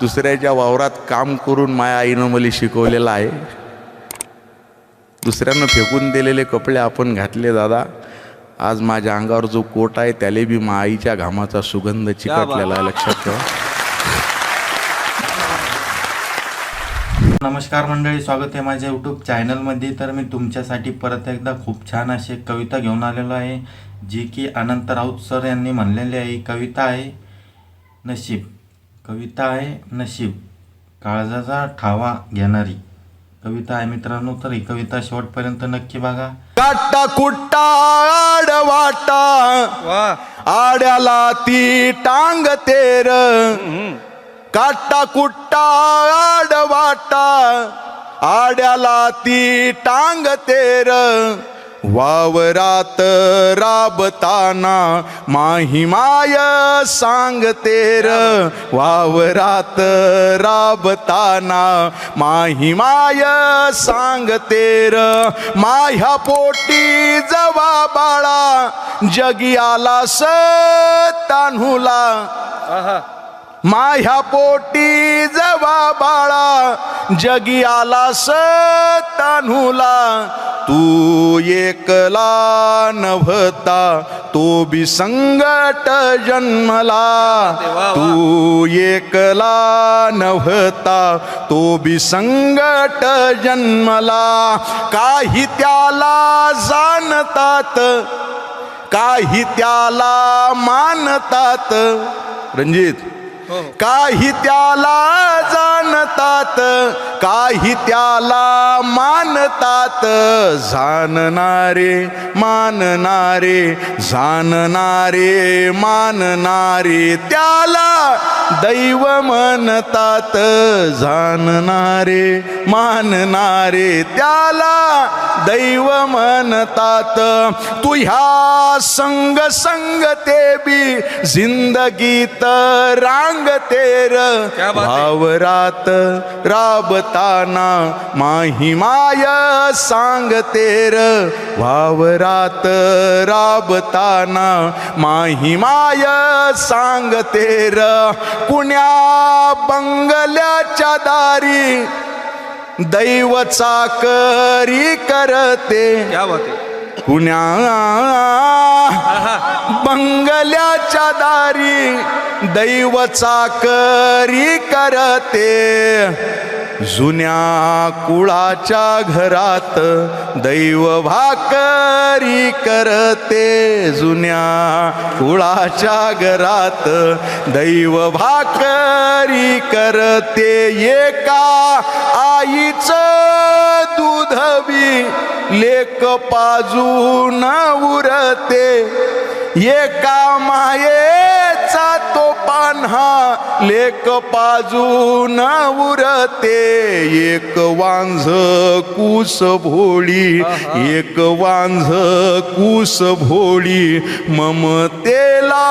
दुसऱ्याच्या वावरात काम करून माया आईनं मला शिकवलेलं आहे. दुसऱ्यानं फेकून दिलेले कपडे आपण घातले दादा. आज माझ्या अंगावर जो कोट आहे त्याला बी मा आईच्या घामाचा सुगंध चिकटलेला आहे लक्षात ठेवा. नमस्कार मंडळी स्वागत आहे माझ्या यूट्यूब चॅनलमध्ये तर मी तुमच्यासाठी परत एकदा खूप छान अशी एक कविता घेऊन आलेलो आहे जी की अनंत राऊत सर यांनी म्हणलेली आहे. ही कविता आहे नशीब. कविता आहे नशीब काळजाचा ठावा घेणारी. कविता आहे मित्रांनो तर ही कविता शेवटपर्यंत नक्की बघा. काटा कुट्टा आडवाटा आड्याला ती टांग तेर. काटा कुट्टा आडवाटा आड्याला ती टांग तेर. वावरात राबताना माहिमाय सांगतेर वावरात राबताना माहिमाय सांगतेर माह्या पोटी जवा बाळा जगी आला तान्हुला माह्या पोटी जवा बाळा जगी आला तान्हुला तू एकला नभता तो बी संगट जन्मला. तू एकला नभता तो बी संगट जन्मला. काही त्याला जाणतात काही त्याला मानतात. रणजित काही त्याला जाणतात काही त्याला मानतात. जाणणारे मानणारे जाणणारे मानणारे त्याला दैव म्हणतात. जाणणारे मानणारे त्याला दैव म्हणतात. तू ह्या संग संग ते बी जिंदगीत रांगतेर. भावरात राबताना माहिमाय सांगतेर भावरात राबताना माहिमाय सांगतेर कुण्या बंगल्याच्या दारी दैव चाकरी करते. कुण्या बंगल्याच्या दारी दैव चाकरी करते. जुन्या कुळाच्या घरात दैव भाकरी करते. जुन्या कुळाच्या घरात दैव भाकरी करते. एका आईचं दुधवी लेक पाजून उरते. ये का माये पान्हा लेक पाजून उरते. एक वांझ कुस भोळी एक वांझ कुस भोळी ममतेला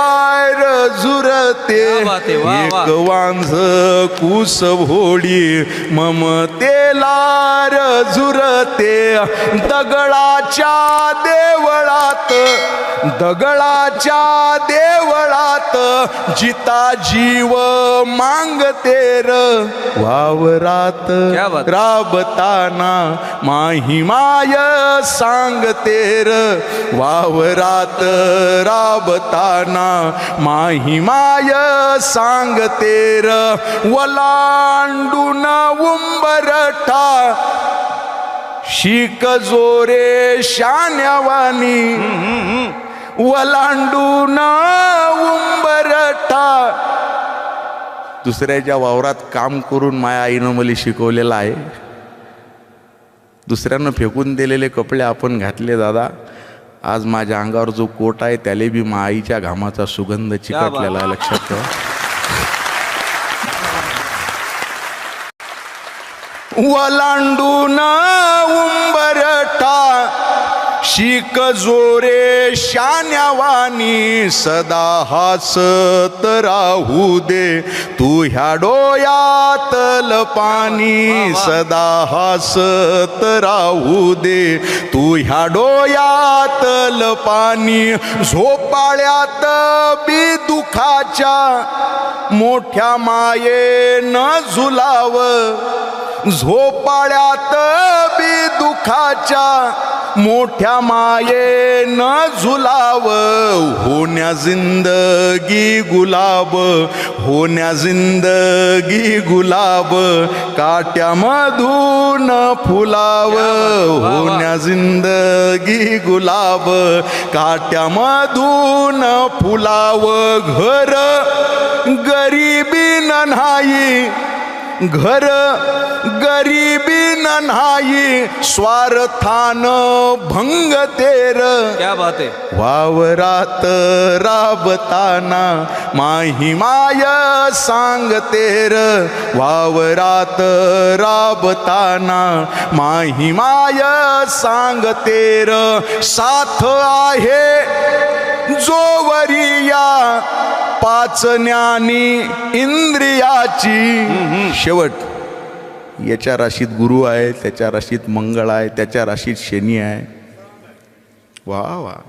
झुरते. एक वांझ कुस भोळी ममतेला झुरते दगडाच्या देवळात दगडाच्या देवळात जिता जीव मांगतेर वावरात. राबताना माहिमाय सांगतेर वावरात राबताना माहिमाय सांगतेर वलांडून उंबरठा शिक जोरे शान्यावानी वलांडून दुसऱ्याच्या वावरात काम करून माया आईनं मला शिकवलेलं आहे. दुसऱ्यानं फेकून दिलेले कपडे आपण घातले दादा. आज माझ्या अंगावर जो कोट आहे त्याला बी मा आईच्या घामाचा सुगंध चिकटलेला आहे लक्षात ठेवा. वलांडून उंबरठा. शिक जोरे शान्यावानी सदा हसत राहू दे. तू ह्या डोयातल पाणी सदा हसत राहू दे. तू ह्या डोयातल पाणी झोपाळ्यात बी दुखाच्या मोठ्या मायेन झुलाव. झोपाळ्यात बी दुखाच्या मोठ्या मायेन झुलाव होण्या जिंदगी गुलाब होण्या जिंदगी गुलाब काट्यामधून फुलाव होण्या जिंदगी गुलाब काट्यामधून फुलाव घर गरिबी नाही घर गरिबी नाही स्वार्थान भंग तेर. क्या बात आहे. वावरात राबताना माही माय सांगतेर वावरात राबताना माही माय सांगतेर साथ आहे जोवरिया पाच ज्ञानी इंद्रियाची. शेवट याच्या राशीत गुरु आहे त्याच्या राशीत मंगळ आहे त्याच्या राशीत शनी आहे. वा वा.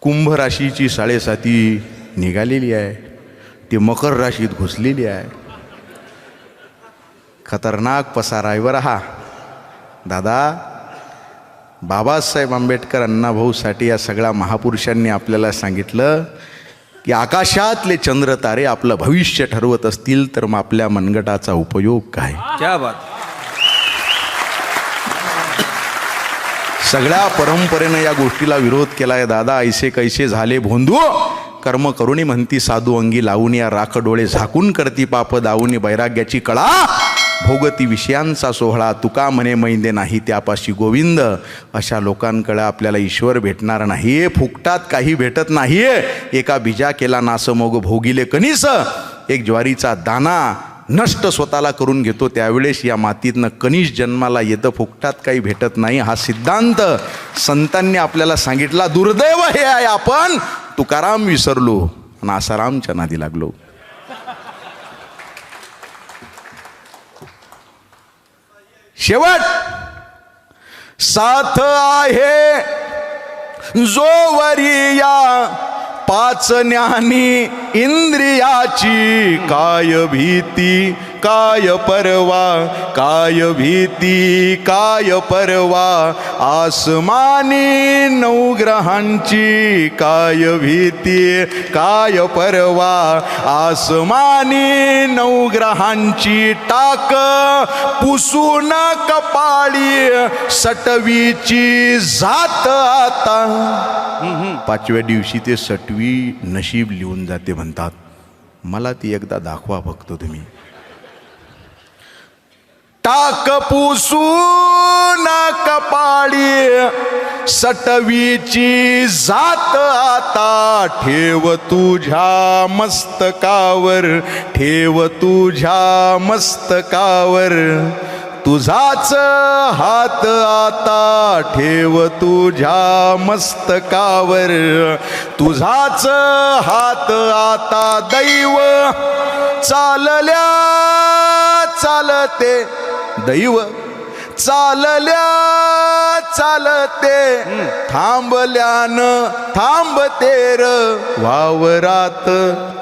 कुंभ राशीची साडेसाती निघालेली आहे. ती मकर राशीत घुसलेली आहे. खतरनाक पसारा आहे बरं हा. दादा बाबासाहेब आंबेडकर अण्णाभाऊ साठे या सगळ्या महापुरुषांनी आपल्याला सांगितलं की आकाशातले चंद्र तारे आपलं भविष्य ठरवत असतील तर मग आपल्या मनगटाचा उपयोग काय? क्या बात. सगळ्या परंपरेनं या गोष्टीला विरोध केलाय दादा. ऐसे कैसे झाले भोंदू? कर्म करुणी म्हणती साधू अंगी लावून या राख डोळे झाकून करती पाप दावून वैराग्याची कळा. भोगती विषयांचा सोहळा तुका म्हणे मैंदे नाही त्यापाशी गोविंद. अशा लोकांकडे आपल्याला ईश्वर भेटणार नाहीये फुकटात काही भेटत नाही आहे एका बिजा केला नास मोग भोगिले कनिस. एक ज्वारीचा दाना नष्ट स्वतःला करून घेतो. त्यावेळेस या मातीतनं कनिष जन्माला येतं. फुकटात काही भेटत नाही. हा सिद्धांत संतांनी आपल्याला सांगितला. दुर्दैव हे आहे आपण. तुकाराम विसरलो. आणि आसारामच्या नादी लागलो. शेवट साथ आहे जोवरिया पाच ज्ञानी इंद्रियाची काय भीती? काय परवा काय भीती काय परवा आसमानी नवग्रहांची काय भीती काय परवा आसमानी नवग्रहांची टाक पुसून कपाळी सटवीची जात आता. पाचव्या दिवशी ते सटवी नशीब लिहून जाते म्हणतात. मला ती एकदा दाखवा फक्त तुम्ही. टाक पुसून कपाळी. सटवीची जात आता ठेव तुझ्या मस्तकावर ठेव तुझ्या मस्तकावर. तुझाच हात आता ठेव तुझ्या मस्तकावर. तुझाच हात आता दैव चालल्या चालते. दैव चालल्या चालते. थांबल्यान थांबते र. वावरात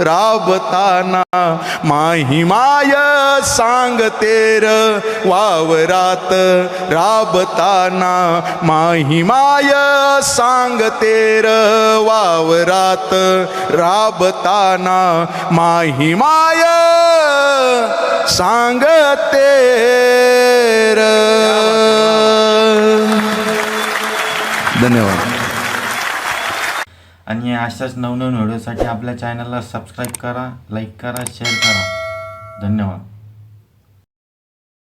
राबताना माही माय सांगते र. वावरात राबताना माही माय सांगते र. वावरात राबताना माही माय सांगते शेर धन्यवाद. आणि अशाच नवनवीन व्हिडिओसाठी आपल्या चॅनलला सबस्क्राईब करा लाईक करा शेअर करा. धन्यवाद.